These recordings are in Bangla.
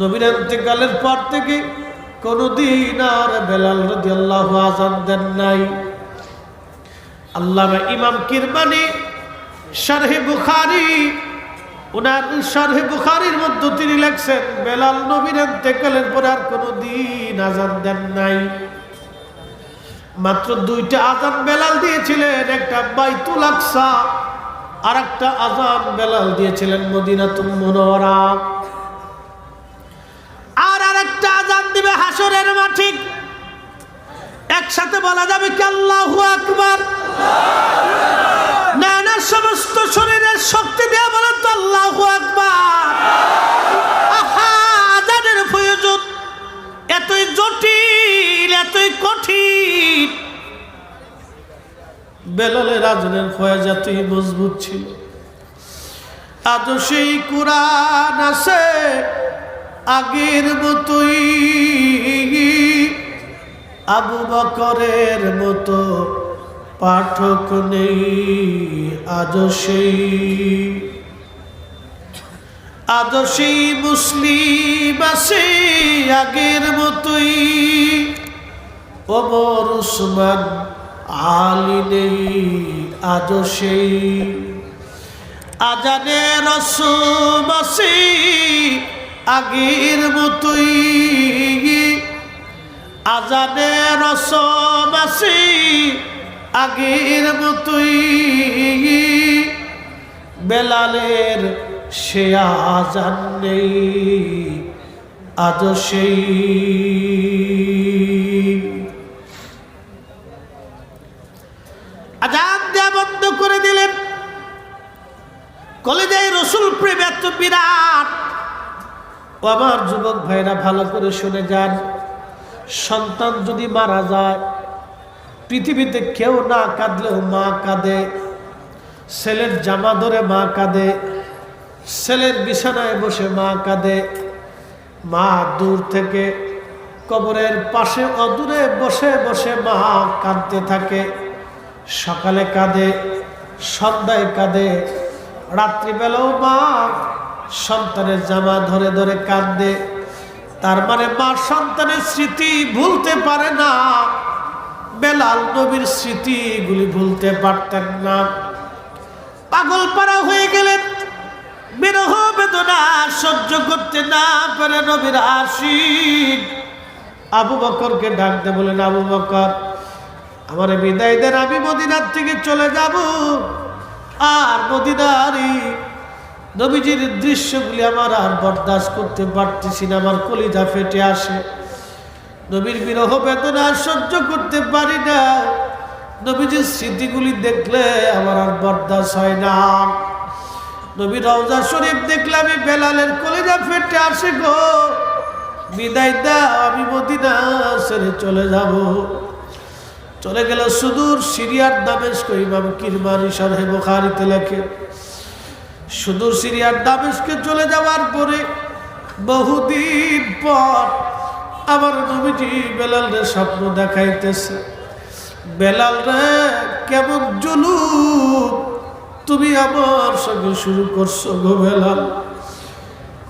নবীর ইন্তেকালের পর থেকে কোনদিন আর বেলাল রদি আল্লাহ আজান দেন নাই। আল্লাহ ইমাম কিরমানি, শারহে বুখারি ওনার শারহে বুখারির মধ্যে তিনি লেখছেন, বেলাল নবীর ইন্তেকালের পর আর কোনদিন আজান দেন নাই। মাত্র দুইটা আজান বেলাল দিয়েছিলেন, একটা বাইতুল আকসা আর একটা আজান বেলাল দিয়েছিলেন মদিনাতুল মুনওয়ারা আর আরেকটা আজান দিবে হাসরের মাঠে। একসাথে বলা যাবে কি আল্লাহু আকবার? না না, সমস্ত শরীরের শক্তি দিয়ে বলেন তো আল্লাহু আকবার। আজানের এতই জটিল, এতই কঠিন। বেলালের আজানের ফয়াজ এতই মজবুত ছিল। আজও সেই কোরআন আছে। আগের মতোই আবু বকরের মতো পাঠক নেই, আজও সেই। সেই মুসলিম আছে আগের মতোই। ওমর উসমান আলী নেই, আজও সেই। আজানে রসম আছে আগের মতোই। আজানে আছে আগের মতোই। বেলালের সে আজান নেই, আজ সেই। আজান দেয়া বন্ধ করে দিলেন। কলেজায় রসুল প্রেম এত বিরাট আমার যুবক ভাইরা, ভালো করে শুনে যান। সন্তান যদি মারা যায়, পৃথিবীতে কেউ না কাঁদলেও মা কাঁদে, ছেলের জামা ধরে মা কাঁদে, ছেলের বিছানায় বসে মা কাঁদে। মা দূর থেকে কবরের পাশে অদূরে বসে বসে মা কাঁদতে থাকে। সকালে কাঁদে, সন্ধ্যায় কাঁদে, রাত্রিবেলাও মা সন্তানের জামা ধরে ধরে কাঁদে। তার মানে মা সন্তানের স্মৃতি ভুলতে পারে না। বেলাল নবীর স্মৃতিগুলি ভুলতে পারতেন না। পাগল পাড়া হয়ে গেলেন। বিরহ বেদনা সহ্য করতে না পারে নবীর আশিক। আবু বকরকে ডাকতে বলেন আবু বকর, আমার বিদায় দেন, আমি মদিনার থেকে চলে যাব। আর মদিনারই নবীজির দৃশ্যগুলি আমার আর বরদাস্ত করতে পারতেছি না, আমার কলিজা ফেটে আসে। নবীর বিরহ বেদনা সহ্য করতে পারি না। নবীজির স্মৃতিগুলি দেখলে আমার আর বরদাস্ত হয় না। নবী রওজা শরীফ দেখলে আমি বেলালের কলিজা ফেটে আসে গো। বিদায় দাও, আমি মদিনা ছেড়ে চলে যাব। চলে গেল সুদূর সিরিয়ার দামেশ ইমাম কিরমানি সাহেব বোখারিতে লেখে সুদূর সিরিয়ার দামেস্কে চলে যাওয়ার পরে বহুদিন পর আমার নবীজি বেলাল রে স্বপ্ন দেখাইতেছে। বেলাল রে, কেমন জুলু তুমি আমার সঙ্গে শুরু করছ গো বেলাল।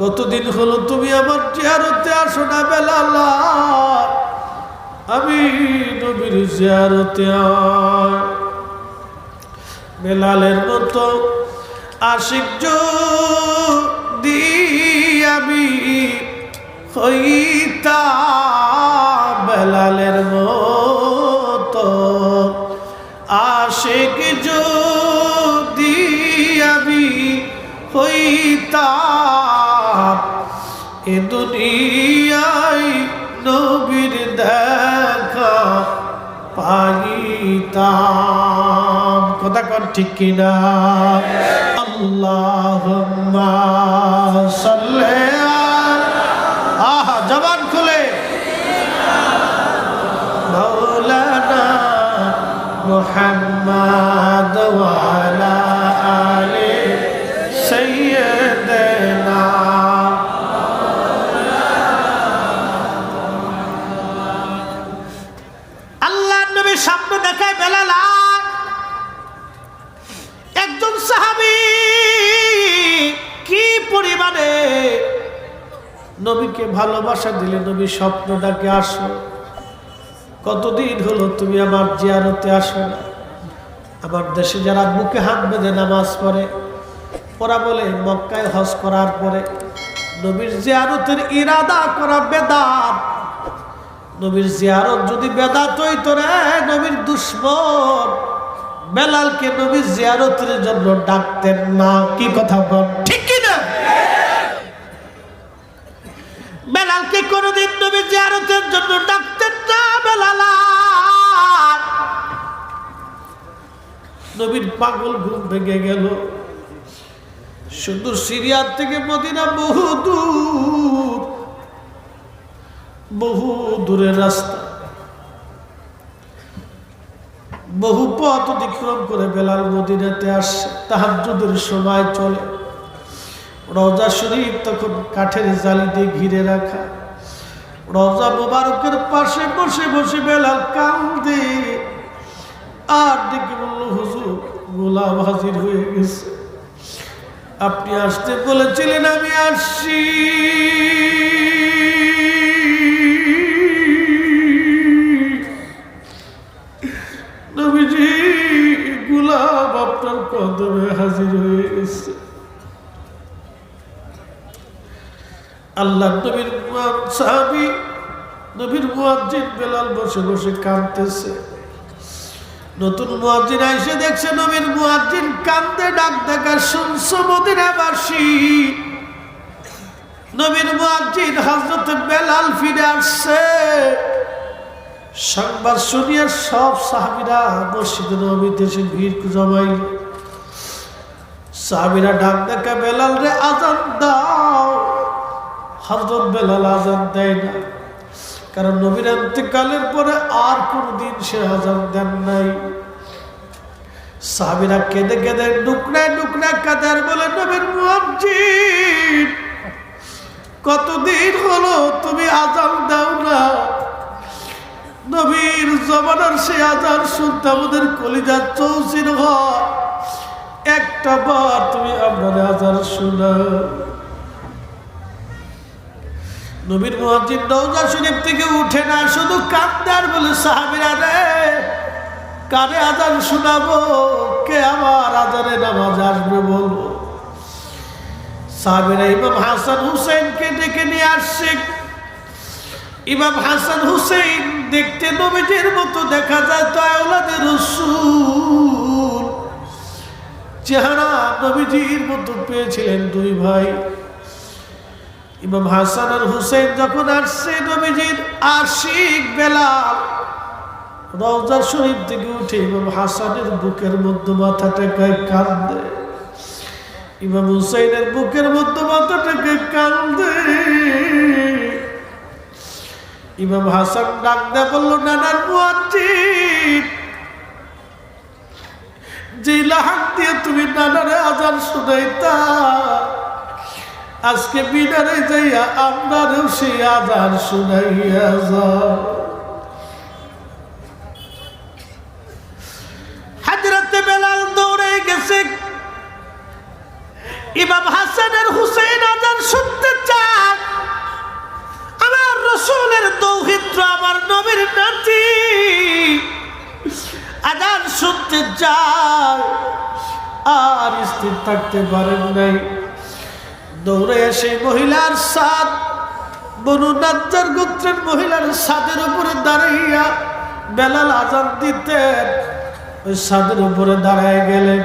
কতদিন হলো তুমি আমার চেয়ারতে আসো না বেলাল? আমি নবীর জিয়ারতে আয়। বেলালের মতো আশিক যদি আমি হইতা বেলালের মতো, আশিক যদি আমি হইতাম এ দুনিয়ায় নবীর দেখা পাইতাম। কথা কন ঠিক কিনা? আল্লাহ আহা জবান খুলে। মৌলানা মোহাম্মদ ওয়ালা সাহাবি কি পরিমাণে নবীকে ভালোবাসা দিলে নবী স্বপ্ন ডাকে আসো কতদিন হলো তুমি আমার জিয়ারতে আসো না? আমার দেশে যারা বুকে হাত বেঁধে নামাজ পড়ে, ওরা বলে, মক্কায় হজ করার পরে নবীর জিয়ারতের ইরাদা করা বেদাত। নবীর জিয়ারত যদি বেদাত হইতো রে, নবীর দুশ্মন। বেলালকে নবীর জিয়ারতের জন্য ডাকতেন না, কি কথা বল? ঠিক বেলালকে কোনোদিন নবীর জিয়ারতের জন্য ডাকতেন না, বেলাল। নবীর পাগল ঘুম ভেঙে গেল। শুধু সিরিয়ার থেকে মদিনা বহু দূর, বহু দূরের রাস্তা। বহু পথ অতিক্রম করে বেলাল মদিনাতে আসছে তাহাজুদের সময় চলে। রওজা শরীফ তখন কাঠের জালি দিয়ে ঘিরে রাখা। রওজা মোবারকের পাশে বসে বসে বেলাল কান্দে আর ডেকে বলল, হুজুর, গোলাম হাজির হয়ে গেছে। আপনি আসতে বলেছিলেন, আমি আসছি। মুয়াজ্জিন বেলাল বসে বসে কাঁদতেছে। নতুন মুয়াজ্জিন আইসে দেখছে নবীর মুয়াজ্জিন কান্দে ডাক দেখা শুনছো মদিনাবাসী। নবীর মুয়াজ্জিন হযরত বেলাল ফিরে আসছে। সংবাদ শুনিয়ে সব সাহাবীরা মসজিদে নবীতে এসে ভিড় জমাইল। সাহাবীরা ডাক দেখা, বেলাল রে, আজান দাও। হযরত বেলাল আজান দেয় না। কারণ নবীর অন্ত্যকালের পরে আর কোনদিন সে আজান দেন নাই। সাহাবিরা কেঁদে কেঁদে ডুকরায় ডুকরা কাদার বলে, নবীর মুয়াজ্জিন, কতদিন হলো তুমি আজান দাও না? নবীর জমানার সে আজান শুনতে আমাদের কলিজার চৌচির হয়। একটা বার তুমি আপনার আজান শোনা নবীর মুয়াজ্জিন রওজা শরীফ থেকে উঠে না, শুধু কান্দে আর বলে, সাহাবীরা রে, কারে আজান শোনাবো? কে আমার আজানে নামাজ আসবে বলব সাহাবীরা ইমাম হাসান হুসেনকে ডেকে নিয়ে আসছে। ইমাম হাসান হুসেন দেখতে নবীজির মতো দেখা যায় তো আওলাদের চেহারা নবীজির মতো পেয়েছিলেন দুই ভাই। ইমাম হাসান আর হুসেন যখন আসছে, নবীজির আশিক বেলাল রওজা শরীফ থেকে উঠে ইমাম হাসানের বুকের মধ্যে মাথা টেকায় কান্দে। ইমাম হুসেনের বুকের মধ্যে মাথা টেকায় কান্দে। ইমাম হাসান ডাক দেয় বলল, নানার মুয়াজ্জিন যে লাহাক দিয়ে তুমি নানারে আজান শুনাইতা আজকে বিনারে যাইয়া আপনারও সেই আজান শুনাইয়া যাও। দৌড়ে গেছে। হুসেন আজান আমার আমার নবীর আর স্থির থাকতে পারেন নাই। দৌড়ে এসে মহিলার সাদ, বনু নাজ্জার গোত্রের মহিলার সাদের উপরে দাঁড়াইয়া বেলাল আজান দিতেন। ওই সাদের উপরে দাঁড়ায় গেলেন।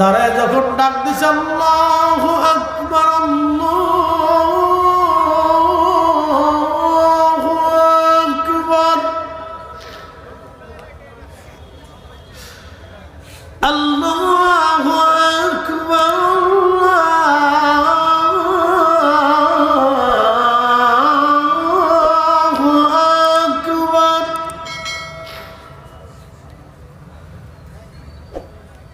দাঁড়ায় যখন ডাক দিছে, আল্লাহ আকবর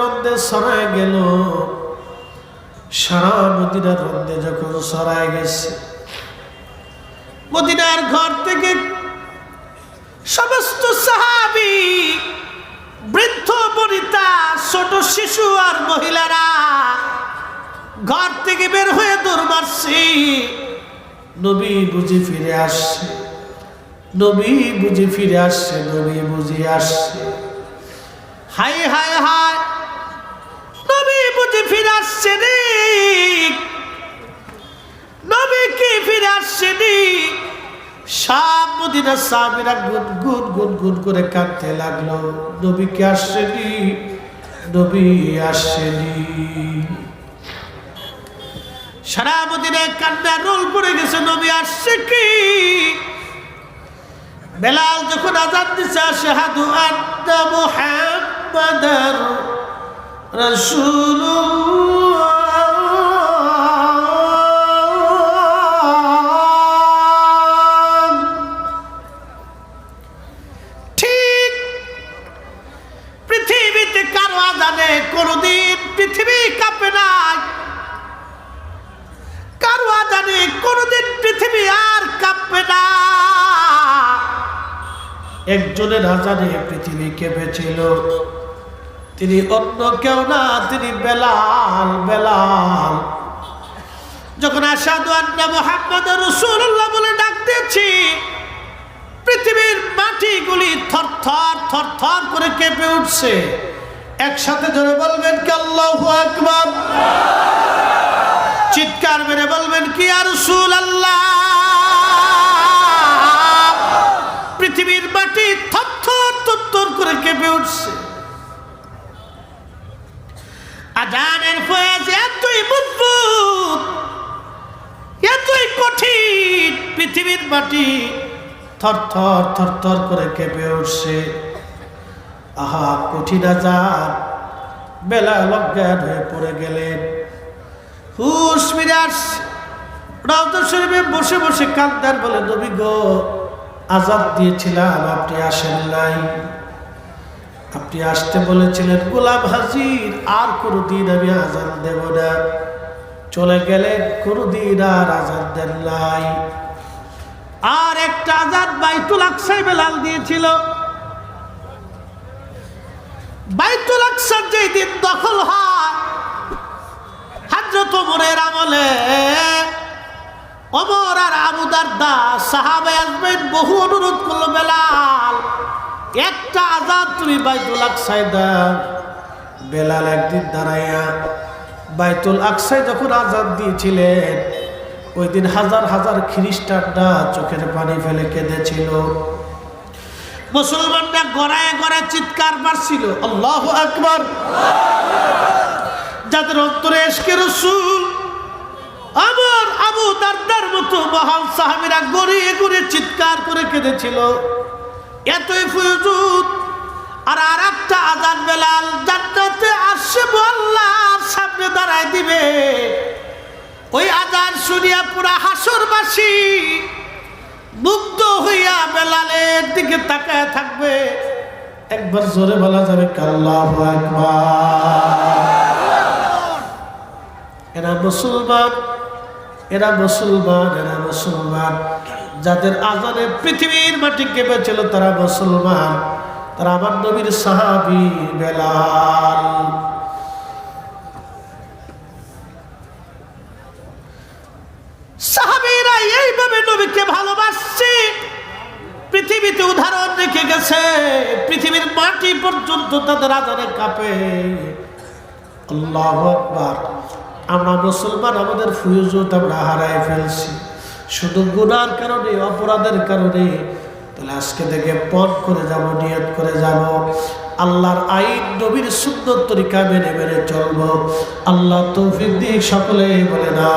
রন্দে সরায় গেল। সারা মদিনার রন্দে যখন সরায় গেছে, মদিনার ঘর থেকে সমস্ত সাহাবি, বৃদ্ধ, বনিতা, ছোট শিশু আর মহিলারা ঘর থেকে বের হয়ে দৌড় নবী বুঝি ফিরে আসছে, নবী বুঝি ফিরে আসছে, নবী বুঝি আসছে। হাই হাই হাই ফিরে আসছে নবী কি ফিরে আসছে সব মদিনা সাহাবিরা গুন গুন গুন গুন করে কাঁদতে লাগল। আসছেনি? আসছেনি। পড়ে গেছে, নবী আসছে কি? বেলাল যখন আজাদ দিছে, আশহাদু আন্না মুহাম্মাদার রাসূলুল্লাহ ঠিক পৃথিবীতে কারও আজানে কোনোদিন পৃথিবী কাঁপে নাই কারও আজানে কোনোদিন পৃথিবী আর কাঁপবে না। একজনের আজানে পৃথিবী কেঁপেছিল। তিনি অন্য কেউ না, তিনি বেলাল বেলাল। যখন আসাদু আন্না মোহাম্মদ রসুল্লাহ বলে ডাক দিয়েছি, পৃথিবীর মাটিগুলি থর থর থর থর করে কেঁপে উঠছে। একসাথে ধরে বলবেন কি আল্লাহ আকবার? চিৎকার মেরে বলবেন কি আর রসুল আল্লাহ পৃথিবীর মাটি থর থর থর করে কেঁপে উঠছে। আজানের ফয়াজ এতই মজবুত, এতই কঠিন, পৃথিবীর মাটি থর থর থর থর করে কেঁপে উঠছে। আহা, কঠিন আজাদ বেলা লজ্ঞান হয়ে পড়ে গেলেন। হুশ আসছে রওদা শরীফে বসে বসে কান্দার বলে, নবী গো আজাদ দিয়েছিলাম, আপনি আসেন নাই। আপনি আসতে বলেছিলেন, গোলাম হাজির আর কোনোদিন আমি আজান দেব না। চলে গেলেন কোনোদিন আর আজান দেন নাই। আর একটা আজাদ বাইতুল আকসাই বেলাল দিয়েছিল। বাইতুল আকসার যেই দিন দখল হয় হাজরত ওমরের আমলে ওমর আর আবু দারদা সাহাবে আসবেন বহু অনুরোধ করল বেলাল। একটা আজাদ তুমি বাইতুল আকসায় দাও। বেলাল একদিন দাঁড়াইয়া বাইতুল আকসায় যখন আজাদ দিয়েছিলেন, ওই দিন হাজার হাজার খ্রিস্টানরা চোখের পানি ফেলে কেঁদেছিল। মুসলমানরা গড়ায় গড়ায় চিৎকার মারছিল, আল্লাহ আকবার! যাদের অন্তরে এসকে রসুল, আমার আবু দারদার মতো মহান সাহাবিরা গড়িয়ে গড়িয়ে চিৎকার করে কেঁদেছিল। এতই ফুজুদ আর আর একটা আজান বেলাল জান্নাতে আসছে আল্লাহর সামনে দাঁড়ায় দিবে। ওই আজান শুনিয়া পুরা হাসরবাসী মুগ্ধ হইয়া বেলালের দিকে তাকায় থাকবে। একবার জোরে বলা যাবে কাল্লাহ এরা মুসলমান এরা মুসলমান এরা মুসলমান। যাদের আজানে পৃথিবীর মাটি কেঁপেছিল তারা মুসলমান। তারা আমার নবীর সাহাবি বেলাল। সাহাবিরা এইভাবে নবীকে ভালোবাসছে। পৃথিবীতে উদাহরণ রেখে গেছে, পৃথিবীর মাটি পর্যন্ত তাদের আজানে কাঁপে। আল্লাহ আমরা মুসলমান, আমাদের ফুয়ুজত আমরা হারাই ফেলছি। শুধু গুনার কারণে, অপরাধের কারণে। তাহলে আজকে থেকে পথ করে যাব, নিয়ত করে যাব। আল্লাহর আইন, নবীর সুন্দর তরিকা মেনে মেনে চলব। আল্লাহ তৌফিক দিয়ে সকলে বলে না